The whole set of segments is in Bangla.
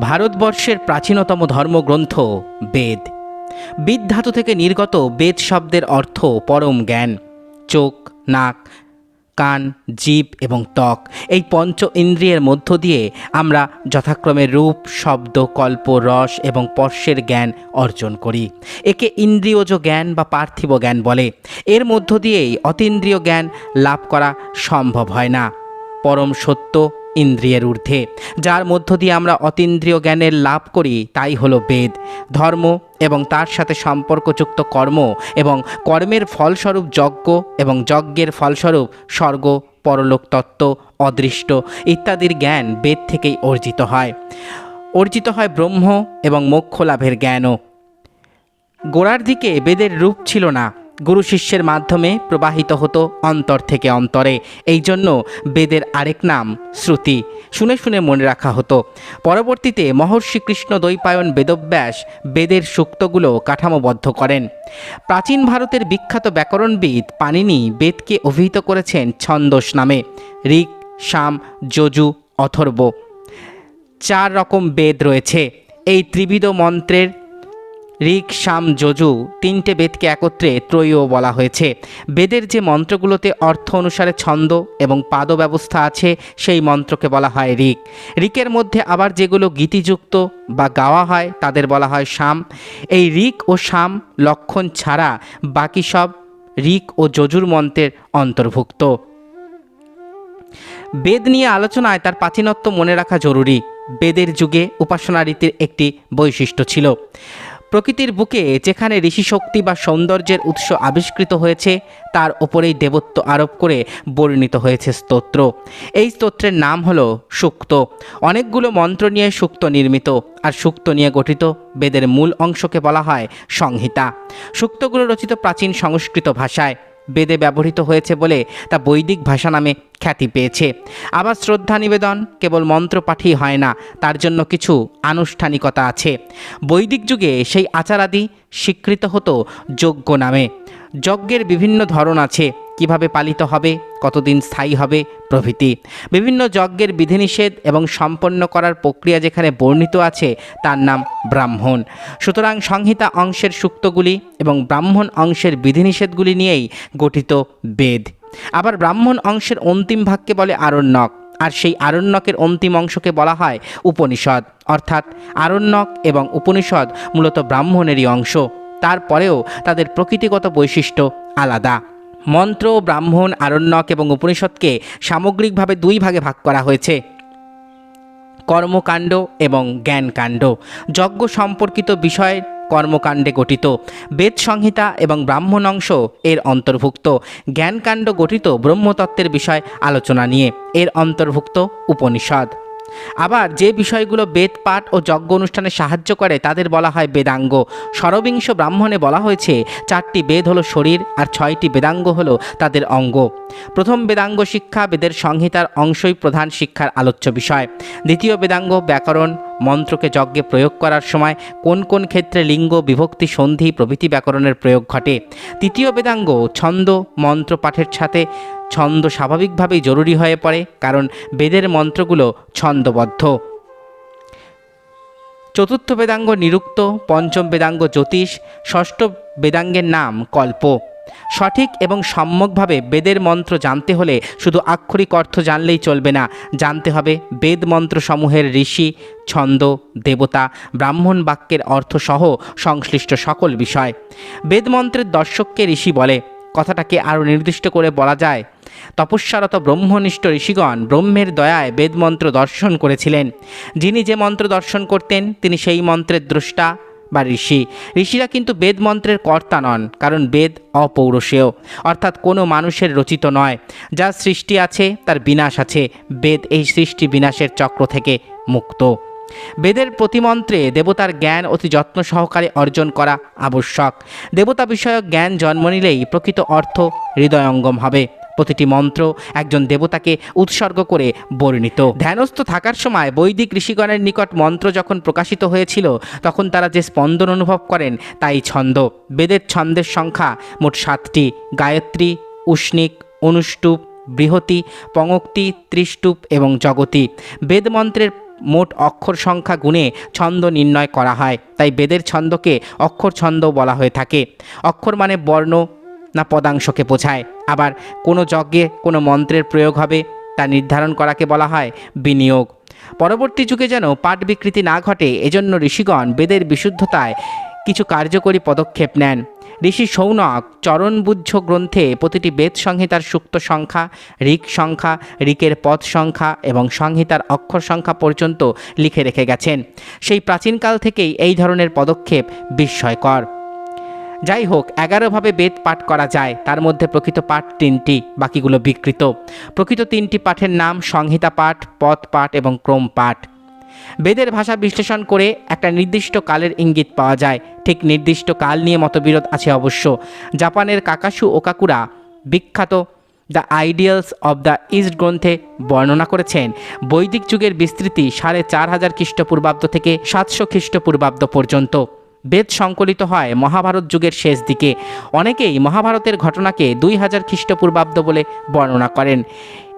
ভারতবর্ষের প্রাচীনতম ধর্মগ্রন্থ বেদ। বিদ ধাতু থেকে নির্গত বেদ শব্দের অর্থ পরম জ্ঞান। চোখ, নাক, কান, জীব এবং ত্বক এই পঞ্চ ইন্দ্রিয়ের মধ্য দিয়ে আমরা যথাক্রমে রূপ, শব্দ, কল্প, রস এবং স্পর্শের জ্ঞান অর্জন করি। একে ইন্দ্রিয়জ জ্ঞান বা পার্থিব জ্ঞান বলে। এর মধ্য দিয়েই অতীন্দ্রিয় জ্ঞান লাভ করা সম্ভব হয় না। পরম সত্য ইন্দ্রিয়ের ঊর্ধ্বে। যার মধ্য দিয়ে আমরা অতীন্দ্রিয় জ্ঞানের লাভ করি, তাই হলো বেদ। ধর্ম এবং তার সাথে সম্পর্কযুক্ত কর্ম এবং কর্মের ফলস্বরূপ যজ্ঞ এবং যজ্ঞের ফলস্বরূপ স্বর্গ, পরলোক তত্ত্ব, অদৃষ্ট ইত্যাদির জ্ঞান বেদ থেকেই অর্জিত হয়। অর্জিত হয় ব্রহ্ম এবং মোক্ষ লাভের জ্ঞানও। গোড়ার দিকে বেদের রূপ ছিল না। গুরু শিষ্যের মাধ্যমে প্রবাহিত হতো অন্তর থেকে অন্তরে। এই জন্য বেদের আরেক নাম শ্রুতি। শুনে শুনে মনে রাখা হতো। পরবর্তীতে মহর্ষি কৃষ্ণ দ্বৈপায়ন বেদব্যাস বেদের সূক্তগুলো কাঠামোবদ্ধ করেন। প্রাচীন ভারতের বিখ্যাত ব্যাকরণবিদ পানিনি বেদকে অভিহিত করেছেন ছন্দস নামে। ঋক, সাম, যজু, অথর্ব। চার রকম বেদ রয়েছে। এই ত্রিবিধ মন্ত্রের ঋক সাম যজু তিনটে বেদকে একত্রে ত্রয়ীও বলা হয়েছে। বেদের যে মন্ত্রগুলোতে অর্থ অনুসারে ছন্দ এবং পাদ ব্যবস্থা আছে, সেই মন্ত্রকে বলা হয় ঋক। ঋকের মধ্যে আবার যেগুলো গীতিযুক্ত বা গাওয়া হয়, তাদের বলা হয় সাম এই ঋক ও সাম লক্ষণ ছাড়া বাকি সব ঋক ও যজুর মন্ত্রের অন্তর্ভুক্ত। বেদ নিয়ে আলোচনায় তার প্রাচীনত্ব মনে রাখা জরুরি। বেদের যুগে উপাসনা রীতির একটি বৈশিষ্ট্য ছিল। প্রকৃতির বুকে যেখানে ঋষি শক্তি বা সৌন্দর্যের উৎস আবিষ্কৃত হয়েছে, তার ওপরেই দেবত্ব আরোপ করে বর্ণিত হয়েছে স্তোত্র। এই স্তোত্রের নাম হল সুক্ত। অনেকগুলো মন্ত্র নিয়ে সুক্ত নির্মিত, আর সুক্ত নিয়ে গঠিত বেদের মূল অংশকে বলা হয় সংহিতা। সুক্তগুলো রচিত প্রাচীন সংস্কৃত ভাষায়। বেদে ব্যবহৃত হয়েছে বলে তা বৈদিক ভাষা নামে খ্যাতি পেয়েছে। আবার শ্রদ্ধা নিবেদন কেবল মন্ত্র পাঠই হয় না, তার জন্য কিছু আনুষ্ঠানিকতা আছে। বৈদিক যুগে সেই আচারাদি স্বীকৃত হতো যজ্ঞ নামে। যজ্ঞের বিভিন্ন ধরন আছে। কীভাবে পালিত হবে, কতদিন স্থায়ী হবে প্রভৃতি। বিভিন্ন যজ্ঞের বিধিনিষেধ এবং সম্পন্ন করার প্রক্রিয়া যেখানে বর্ণিত আছে, তার নাম ব্রাহ্মণ। সুতরাং সংহিতা অংশের সূক্তগুলি এবং ব্রাহ্মণ অংশের বিধিনিষেধগুলি নিয়েই গঠিত বেদ। আবার ব্রাহ্মণ অংশের অন্তিম ভাগকে বলে আরণ্যক, আর সেই আরণ্যকের অন্তিম অংশকে বলা হয় উপনিষদ। অর্থাৎ আরণ্যক এবং উপনিষদ মূলত ব্রাহ্মণেরই অংশ, তারপরেও তাদের প্রকৃতিগত বৈশিষ্ট্য আলাদা। মন্ত্র, ব্রাহ্মণ, আরণ্যক এবং উপনিষদকে সামগ্রিকভাবে দুই ভাগে ভাগ করা হয়েছে। কর্মকাণ্ড এবং জ্ঞানকাণ্ড। যজ্ঞ সম্পর্কিত বিষয় কর্মকাণ্ডে গঠিত। বেদ সংহিতা এবং ব্রাহ্মণ অংশ এর অন্তর্ভুক্ত। জ্ঞানকাণ্ড গঠিত ব্রহ্মতত্ত্বের বিষয় আলোচনা নিয়ে এর অন্তর্ভুক্ত উপনিষদ। আবার যে বিষয়গুলো বেদ, পাঠ ও যজ্ঞ অনুষ্ঠানে সাহায্য করে তাদের বলা হয় বেদাঙ্গ। সরবিংশ ব্রাহ্মণে বলা হয়েছে, চারটি বেদ হলো শরীর আর ছয়টি বেদাঙ্গ হলো তাদের অঙ্গ। প্রথম বেদাঙ্গ শিক্ষা বেদের সংহিতার অংশই প্রধান শিক্ষার আলোচ্য বিষয়। দ্বিতীয় বেদাঙ্গ ব্যাকরণ, মন্ত্রকে যজ্ঞে প্রয়োগ করার সময় কোন কোন ক্ষেত্রে লিঙ্গ, বিভক্তি, সন্ধি প্রভৃতি ব্যাকরণের প্রয়োগ ঘটে। তৃতীয় বেদাঙ্গ, ছন্দ মন্ত্র পাঠের সাথে ছন্দ স্বাভাবিকভাবেই জরুরি হয়ে পড়ে, কারণ বেদের মন্ত্রগুলো ছন্দবদ্ধ। চতুর্থ বেদাঙ্গ নিরুক্ত, পঞ্চম বেদাঙ্গ জ্যোতিষ, ষষ্ঠ বেদাঙ্গের নাম কল্প। সঠিক এবং সম্যকভাবে বেদের মন্ত্র জানতে হলে শুধু আক্ষরিক অর্থ জানলেই চলবে না, জানতে হবে বেদ মন্ত্রসমূহের ঋষি, ছন্দ, দেবতা, ব্রাহ্মণ বাক্যের অর্থসহ সংশ্লিষ্ট সকল বিষয়। বেদ মন্ত্রের দর্শককে ঋষি বলে, কথাটাকে আরও নির্দিষ্ট করে বলা যায় তপস্যারত ব্রহ্মনিষ্ঠ ঋষিগণ ব্রহ্মের দয়ায় বেদমন্ত্র দর্শন করেছিলেন। যিনি যে মন্ত্র দর্শন করতেন, তিনি সেই মন্ত্রের দ্রষ্টা বা ঋষি। ঋষিরা কিন্তু বেদ মন্ত্রের কর্তা নন, কারণ বেদ অপৌরসেয় অর্থাৎ কোনো মানুষের রচিত নয়। যার সৃষ্টি আছে, তার বিনাশ আছে। বেদ এই সৃষ্টি বিনাশের চক্র থেকে মুক্ত। বেদের প্রতিমন্ত্রে দেবতার জ্ঞান অতি যত্ন সহকারে অর্জন করা আবশ্যক। দেবতা বিষয়ক জ্ঞান জন্ম নিলেই প্রকৃত অর্থ হৃদয়ঙ্গম হবে। প্রতিটি মন্ত্র একজন দেবতাকে উৎসর্গ করে বর্ণিত। ধ্যানস্থ থাকার সময় বৈদিক ঋষিগণের নিকট মন্ত্র যখন প্রকাশিত হয়েছিল, তখন তারা যে স্পন্দন অনুভব করেন, তাই ছন্দ। বেদের ছন্দের সংখ্যা মোট সাতটি। গায়ত্রী, উষ্ণিক, অনুষ্টুপ, বৃহতি, পঙ্ক্তি, ত্রিষ্টুপ এবং জগতি। বেদমন্ত্রের মোট অক্ষর সংখ্যা গুণে ছন্দ নির্ণয় করা হয়, তাই বেদের ছন্দকে অক্ষর ছন্দ বলা হয়ে থাকে। অক্ষর মানে বর্ণ না পদাংশকে বোঝায়। আবার কোনো যজ্ঞে কোনো মন্ত্রের প্রয়োগ হবে তা নির্ধারণ করাকে বলা হয় বিনিয়োগ। পরবর্তী যুগে যেন পাঠ বিকৃতি না ঘটে, এজন্য ঋষিগণ বেদের বিশুদ্ধতায় কিছু কার্যকরী পদক্ষেপ নেন। ঋষি সৌনক চরণবুদ্ধ গ্রন্থে প্রতিটি বেদ সংহিতার সুক্ত সংখ্যা, ঋক সংখ্যা, ঋকের পদ সংখ্যা এবং সংহিতার অক্ষর সংখ্যা পর্যন্ত লিখে রেখে গেছেন। সেই প্রাচীনকাল থেকেই এই ধরনের পদক্ষেপ বিস্ময়কর। যাই হোক এগারোভাবে বেদ পাঠ করা যায়। তার মধ্যে প্রকৃত পাঠ তিনটি, বাকিগুলো বিকৃত। প্রকৃত তিনটি পাঠের নাম সংহিতা পাঠ, পথ পাঠ এবং ক্রম পাঠ। বেদের ভাষা বিশ্লেষণ করে একটা নির্দিষ্ট কালের ইঙ্গিত পাওয়া যায়। ঠিক নির্দিষ্ট কাল নিয়ে মতবিরোধ আছে অবশ্য। জাপানের কাকাসু ওকাকুরা বিখ্যাত the ideals of the east গ্রন্থে বর্ণনা করেছেন, বৈদিক যুগের বিস্তৃতি সাড়ে চার হাজার খ্রিস্টপূর্বাব্দ থেকে সাতশো খ্রিস্টপূর্বাব্দ পর্যন্ত। বেদ সংকলিত হয় মহাভারত যুগের শেষ দিকে। অনেকেই মহাভারতের ঘটনাকে দুই হাজার খ্রিস্টপূর্বাব্দ বলে বর্ণনা করেন।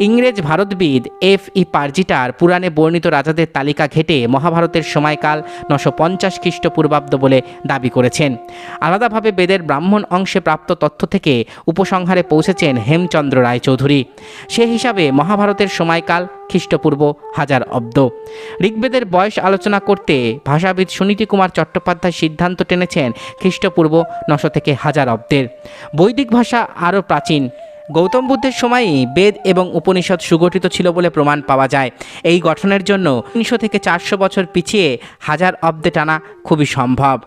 ইংরেজ ভারতবিদ এফ ই পার্জিটার পুরাণে বর্ণিত রাজাদের তালিকা ঘেটে মহাভারতের সময়কাল নশো পঞ্চাশ খ্রিস্টপূর্বাব্দ বলে দাবি করেছেন। আলাদাভাবে বেদের ব্রাহ্মণ অংশে প্রাপ্ত তথ্য থেকে উপসংহারে পৌঁছেছেন হেমচন্দ্র রায়চৌধুরী। সে হিসাবে মহাভারতের সময়কাল খ্রিস্টপূর্ব হাজার অব্দ। ঋগ্বেদের বয়স আলোচনা করতে ভাষাবিদ সুনীতি কুমার চট্টোপাধ্যায় সিদ্ধান্ত টেনেছেন খ্রিস্টপূর্ব নশো থেকে হাজার অব্দের। বৈদিক ভাষা আরও প্রাচীন। গৌতম বুদ্ধের সময়ই বেদ এবং উপনিষদ সুগঠিত ছিল বলে প্রমাণ পাওয়া যায়। এই গঠনের জন্য তিনশো থেকে চারশো বছর পিছিয়ে হাজার অব্দে টানা খুবই সম্ভব।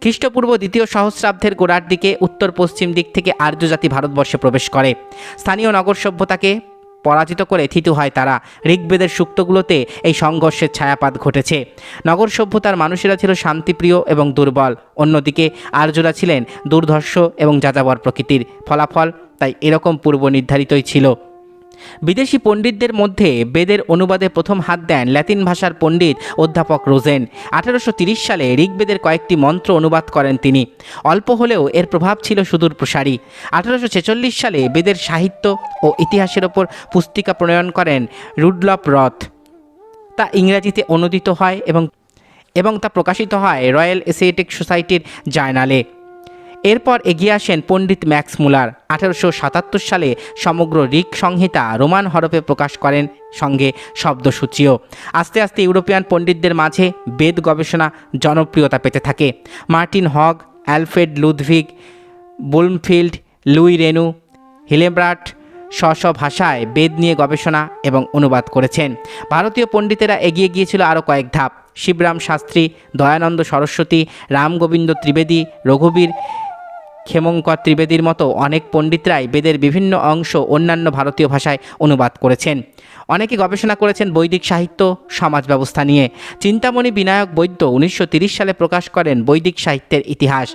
খ্রিস্টপূর্ব দ্বিতীয় সহস্রাব্দের গোড়ার দিকে উত্তর পশ্চিম দিক থেকে আর্যজাতি ভারতবর্ষে প্রবেশ করে। স্থানীয় নগর সভ্যতাকে পরাজিত করে থিতু হয় তারা। ঋগ্বেদের সূক্তগুলোতে এই সংঘর্ষের ছায়াপাত ঘটেছে। নগর সভ্যতার মানুষেরা ছিল শান্তিপ্রিয় এবং দুর্বল। অন্যদিকে আর্যরা ছিলেন দুর্ধর্ষ এবং যাযাবর প্রকৃতির ফলাফল, তাই এরকম পূর্ব নির্ধারিতই ছিল। বিদেশি পণ্ডিতদের মধ্যে বেদের অনুবাদে প্রথম হাত দেন ল্যাতিন ভাষার পণ্ডিত অধ্যাপক রোজেন। আঠারোশো সালে ঋগ্বেদের কয়েকটি মন্ত্র অনুবাদ করেন তিনি। অল্প হলেও এর প্রভাব ছিল সুদূর প্রসারী। আঠারোশো ছেচল্লিশ সালে বেদের সাহিত্য ও ইতিহাসের ওপর পুস্তিকা প্রণয়ন করেন রুডলপ রথ। তা ইংরাজিতে অনুদিত হয় এবং এবং তা প্রকাশিত হয় রয়্যাল এসিয়েটিক সোসাইটির জার্নালে। এরপর এগিয়ে আসেন পণ্ডিত ম্যাক্স মুলার। আঠারোশো সাতাত্তর সালে সমগ্র ঋক সংহিতা রোমান হরফে প্রকাশ করেন সঙ্গে শব্দসূচিও। আস্তে আস্তে ইউরোপিয়ান পণ্ডিতদের মাঝে বেদ গবেষণা জনপ্রিয়তা পেতে থাকে। Martin Haug, Alfred Ludwig, Bloomfield, Louis Renou Hillebrandt স্ব ভাষায় বেদ নিয়ে গবেষণা এবং অনুবাদ করেছেন। ভারতীয় পণ্ডিতেরা এগিয়ে গিয়েছিল আরও কয়েক ধাপ। শিবরাম শাস্ত্রী, দয়ানন্দ সরস্বতী, রামগোবিন্দ ত্রিবেদী, রঘুবীর ক্ষেমঙ্কর ত্রিবেদীর মতো অনেক পণ্ডিতরাই বেদের বিভিন্ন অংশ অন্যান্য ভারতীয় ভাষায় অনুবাদ করেছেন। অনেকে গবেষণা করেছেন বৈদিক সাহিত্য, সমাজ ব্যবস্থা নিয়ে। চিন্তামণি বিনায়ক বৈদ্য উনিশশো সালে প্রকাশ করেন বৈদিক সাহিত্যের ইতিহাস।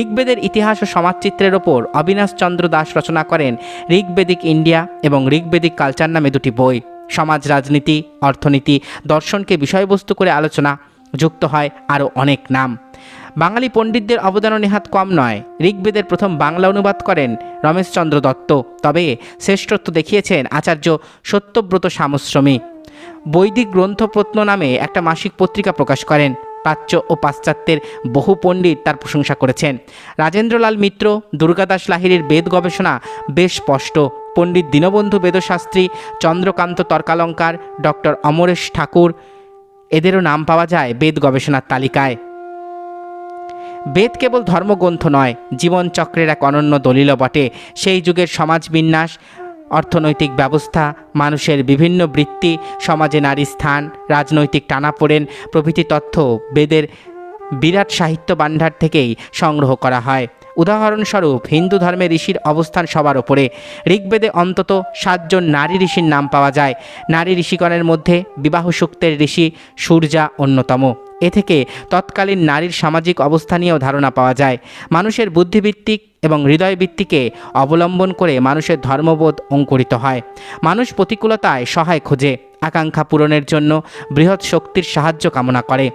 ঋগ্বেদের ইতিহাস ও সমাজচিত্রের ওপর অবিনাশ চন্দ্র দাস রচনা করেন ঋগ্বেদিক ইন্ডিয়া এবং ঋগ্বেদিক কালচার নামে দুটি বই। সমাজ রাজনীতি, অর্থনীতি, দর্শনকে বিষয়বস্তু করে আলোচনা, যুক্ত হয় আরও অনেক নাম। বাঙালি পণ্ডিতদের অবদানও নেহাত কম নয়। ঋগ্বেদের প্রথম বাংলা অনুবাদ করেন রমেশচন্দ্র দত্ত। তবে শ্রেষ্ঠত্ব দেখিয়েছেন আচার্য সত্যব্রত সামশ্রমী বৈদিক গ্রন্থপ্রত্ন নামে একটা মাসিক পত্রিকা প্রকাশ করেন। প্রাচ্য ও পাশ্চাত্যের বহু পণ্ডিত তার প্রশংসা করেছেন। রাজেন্দ্রলাল মিত্র, দুর্গাদাস লাহিড়ির বেদ গবেষণা বেশ স্পষ্ট। পণ্ডিত দীনবন্ধু বেদশাস্ত্রী, চন্দ্রকান্ত তর্কালঙ্কার, ডক্টর অমরেশ ঠাকুর, এদেরও নাম পাওয়া যায় বেদ গবেষণার তালিকায়। বেদ কেবল ধর্মগ্রন্থ নয়, জীবনচক্রের এক অনন্য দলিল বটে। সেই যুগের সমাজ বিন্যাস অর্থনৈতিক ব্যবস্থা, মানুষের বিভিন্ন বৃত্তি, সমাজে নারী স্থান, রাজনৈতিক টানাপোড়েন প্রভৃতি তথ্য বেদের বিরাট সাহিত্য ভাণ্ডার থেকেই সংগ্রহ করা হয়। উদাহরণস্বরূপ, হিন্দু ধর্মের ঋষির অবস্থান সবার ওপরে। ঋগ্বেদে অন্তত সাতজন নারী ঋষির নাম পাওয়া যায়। নারী ঋষিগণের মধ্যে বিবাহ সূক্তের ঋষি সূর্যা অন্যতম। এ থেকে তৎকালীন নারীর সামাজিক অবস্থা নিয়েও ধারণা পাওয়া যায়। মানুষের বুদ্ধিভিত্তিক এবং হৃদয়ভিত্তিকে অবলম্বন করে মানুষের ধর্মবোধ অঙ্কুরিত হয়। মানুষ প্রতিকূলতায় সহায় খোঁজে, আকাঙ্ক্ষা পূরণের জন্য বৃহৎ শক্তির সাহায্য কামনা করে।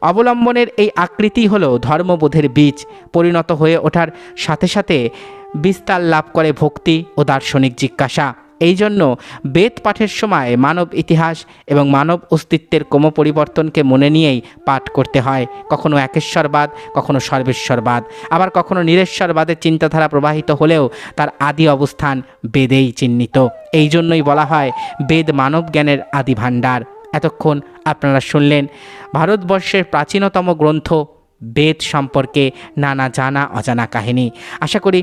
অবলম্বনের এই আকৃতি হলো ধর্মবোধের বীজ, পরিণত হয়ে ওঠার সাথে সাথে বিস্তার লাভ করে ভক্তি ও দার্শনিক জিজ্ঞাসা। এই জন্য বেদ পাঠের সময় মানব ইতিহাস এবং মানব অস্তিত্বের ক্রম পরিবর্তনকে মনে নিয়েই পাঠ করতে হয়। কখনো একেশ্বরবাদ, কখনো সর্বেশ্বরবাদ। আবার কখনো নিরেশ্বরবাদের চিন্তাধারা প্রবাহিত হলেও তার আদি অবস্থান বেদেই চিহ্নিত। এই জন্যই বলা হয়, বেদ মানব জ্ঞানের আদি ভাণ্ডার। এতক্ষণ আপনারা শুনলেন ভারতবর্ষের প্রাচীনতম গ্রন্থ বেদ সম্পর্কে নানা জানা অজানা কাহিনী। আশা করি